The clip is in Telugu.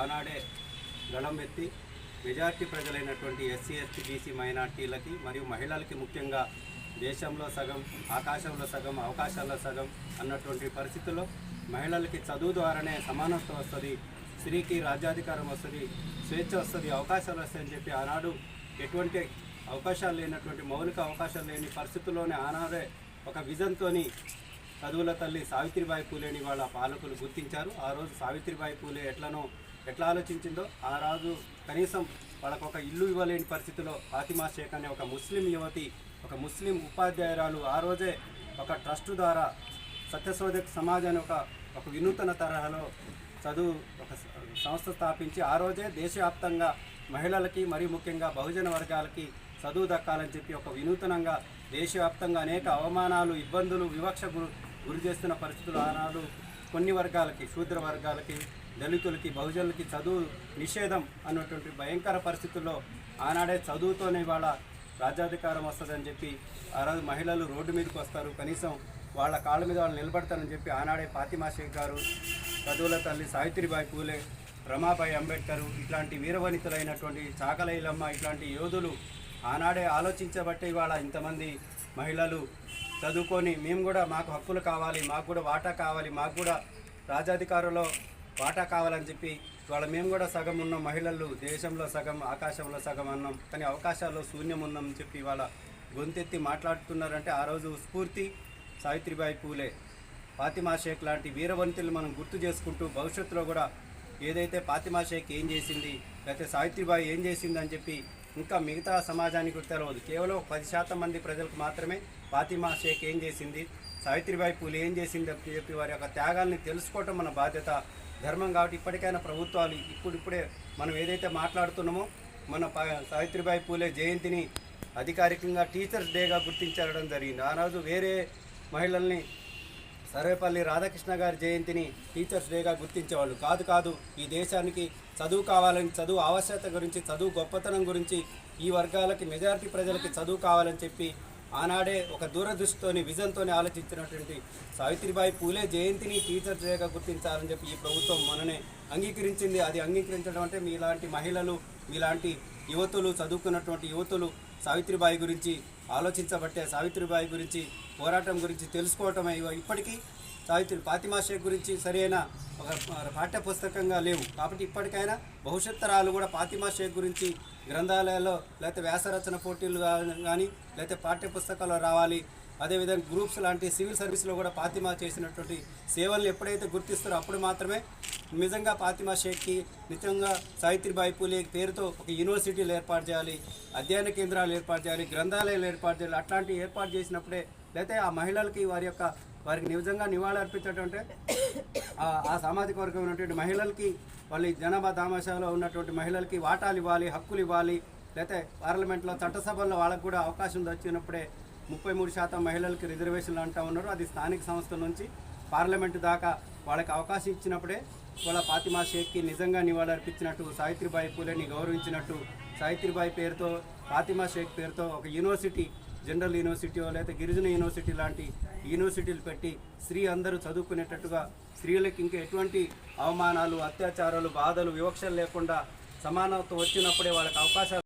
ఆనాడే గళం ఎత్తి మెజార్టీ ప్రజలైనటువంటి ఎస్సీ ఎస్టీ బీసీ మైనార్టీలకి మరియు మహిళలకి ముఖ్యంగా దేశంలో సగం ఆకాశంలో సగం అవకాశాల్లో సగం అన్నటువంటి పరిస్థితుల్లో మహిళలకి చదువు ద్వారానే సమానత్వం వస్తుంది స్త్రీకి రాజ్యాధికారం వస్తుంది స్వేచ్ఛ వస్తుంది అవకాశాలు వస్తాయని చెప్పి ఆనాడు ఎటువంటి అవకాశాలు లేనటువంటి మౌలిక అవకాశాలు లేని పరిస్థితుల్లోనే ఆనాడే ఒక విజన్తోని చదువుల తల్లి సావిత్రిబాయి పూలేని వాళ్ళ పాలకులు గుర్తించారు. ఆ రోజు సావిత్రిబాయి పూలే ఎట్లనో ఎట్లా ఆలోచించిందో ఆ రోజు కనీసం వాళ్ళకు ఒక ఇల్లు ఇవ్వలేని పరిస్థితిలో ఫాతిమా షేక్ అనే ఒక ముస్లిం యువతి ఒక ముస్లిం ఉపాధ్యాయురాలు ఆ రోజే ఒక ట్రస్ట్ ద్వారా సత్యశోధక సమాజ్ అనే ఒక ఒక వినూతన తరహాలో చదువు ఒక సంస్థ స్థాపించి ఆ రోజే దేశవ్యాప్తంగా మహిళలకి మరియు ముఖ్యంగా బహుజన వర్గాలకి చదువు దక్కాలని చెప్పి ఒక వినూతనంగా దేశవ్యాప్తంగా అనేక అవమానాలు ఇబ్బందులు వివక్ష గురి గురి చేస్తున్న పరిస్థితులు ఆనాడు కొన్ని వర్గాలకి శూద్ర వర్గాలకి దళితులకి బహుజనులకి చదువు నిషేధం అన్నటువంటి భయంకర పరిస్థితుల్లో ఆనాడే చదువుతోనే వాళ్ళ రాజ్యాధికారం వస్తుందని చెప్పి ఆ రోజు మహిళలు రోడ్డు మీదకి వస్తారు. కనీసం వాళ్ళ కాళ్ళ మీద వాళ్ళు నిలబడతారని చెప్పి ఆనాడే పాతిమాషేక్ గారు చదువుల తల్లి సావిత్రిబాయి పూలే రమాబాయి అంబేద్కర్ ఇట్లాంటి వీరవనితులైనటువంటి చాకలైలమ్మ ఇట్లాంటి యోధులు ఆనాడే ఆలోచించబట్టి ఇవాళ ఇంతమంది మహిళలు చదువుకొని మేము కూడా మాకు హక్కులు కావాలి మాకు కూడా వాటా కావాలి మాకు కూడా రాజాధికారులో వాటా కావాలని చెప్పి ఇవాళ మేము కూడా సగం ఉన్నాం మహిళలు దేశంలో సగం ఆకాశంలో సగం అన్నాం. కానీ అవకాశాల్లో శూన్యం ఉన్నామని చెప్పి ఇవాళ గొంతెత్తి మాట్లాడుతున్నారంటే ఆ రోజు స్ఫూర్తి సావిత్రిబాయి పూలే. ఫాతిమా షేక్ లాంటి వీరవంతులు మనం గుర్తు చేసుకుంటూ భవిష్యత్తులో కూడా ఏదైతే ఫాతిమా షేక్ ఏం చేసింది లేకపోతే సావిత్రిబాయి ఏం చేసింది అని చెప్పి ఇంకా మిగతా సమాజానికి తెలియదు కేవలం పది శాతం మంది ప్రజలకు మాత్రమే ఫాతిమా షేక్ ఏం చేసింది సావిత్రిబాయి పూలు ఏం చేసింది అని చెప్పి వారి యొక్క త్యాగాల్ని తెలుసుకోవటం మన బాధ్యత. ధర్మం కాబట్టి ఇప్పటికైనా ప్రభుత్వాలు ఇప్పుడిప్పుడే మనం ఏదైతే మాట్లాడుతున్నామో మన సావిత్రిబాయి పూలే జయంతిని అధికారికంగా టీచర్స్ డేగా గుర్తించడం జరిగింది. ఆ రోజు వేరే మహిళల్ని సర్వేపల్లి రాధాకృష్ణ గారి జయంతిని టీచర్స్ డేగా గుర్తించేవాళ్ళు. కాదు కాదు ఈ దేశానికి చదువు కావాలని చదువు ఆవశ్యకత గురించి చదువు గొప్పతనం గురించి ఈ వర్గాలకి మెజారిటీ ప్రజలకి చదువు కావాలని చెప్పి ఆనాడే ఒక దూరదృష్టితోని విజన్తోని ఆలోచించినటువంటి సావిత్రిబాయి పూలే జయంతిని టీచర్ డేగా గుర్తించాలని చెప్పి ఈ ప్రభుత్వం మననే అంగీకరించింది. అది అంగీకరించడం అంటే మీలాంటి మహిళలు మీలాంటి యువతులు చదువుకున్నటువంటి యువతులు సావిత్రిబాయి గురించి ఆలోచించబట్టే సావిత్రిబాయి గురించి పోరాటం గురించి తెలుసుకోవటం ఇవ- ఇప్పటికీ సావిత్రి ఫాతిమా షేక్ గురించి సరైన ఒక పాఠ్య పుస్తకంగా లేవు. కాబట్టి ఇప్పటికైనా భవిష్యత్తరాలు కూడా ఫాతిమా షేక్ గురించి గ్రంథాలయాల్లో లేకపోతే వ్యాసరచన పోటీలు కానీ లేకపోతే పాఠ్య పుస్తకాలు రావాలి. అదేవిధంగా గ్రూప్స్ లాంటి సివిల్ సర్వీస్లో కూడా ఫాతిమా చేసినటువంటి సేవలను ఎప్పుడైతే గుర్తిస్తారో అప్పుడు మాత్రమే నిజంగా ఫాతిమా షేక్కి నిజంగా సావిత్రిబాయి పూలే పేరుతో ఒక యూనివర్సిటీలు ఏర్పాటు చేయాలి అధ్యయన కేంద్రాలు ఏర్పాటు చేయాలి గ్రంథాలయాలు ఏర్పాటు చేయాలి అట్లాంటివి ఏర్పాటు చేసినప్పుడే లేకపోతే ఆ మహిళలకి వారి యొక్క వారికి నిజంగా నివాళి అర్పించటంటే ఆ- సామాజిక వర్గం ఉన్నటువంటి మహిళలకి వాళ్ళ జనాభా దామాషాలో ఉన్నటువంటి మహిళలకి వాటాలు ఇవ్వాలి హక్కులు ఇవ్వాలి లేకపోతే పార్లమెంట్లో చట్టసభల్లో వాళ్ళకు కూడా అవకాశం దొచ్చినప్పుడే ముప్పై మూడు శాతం మహిళలకి రిజర్వేషన్లు అంటూ ఉన్నారు. అది స్థానిక సంస్థల నుంచి పార్లమెంటు దాకా వాళ్ళకి అవకాశం ఇచ్చినప్పుడే వాళ్ళ ఫాతిమా షేక్కి నిజంగా నివాళులర్పించినట్టు సావిత్రిబాయి పూలేని గౌరవించినట్టు సావిత్రిబాయి పేరుతో ఫాతిమా షేక్ పేరుతో ఒక యూనివర్సిటీ జనరల్ యూనివర్సిటీ లేదా గిరిజన యూనివర్సిటీ లాంటి యూనివర్సిటీలు పెట్టి స్త్రీ అందరూ చదువుకునేటట్టుగా స్త్రీలకు ఇంకా ఎటువంటి అవమానాలు అత్యాచారాలు బాధలు వివక్షలు లేకుండా సమానత్వం వచ్చినప్పుడే వాళ్ళకి అవకాశాలు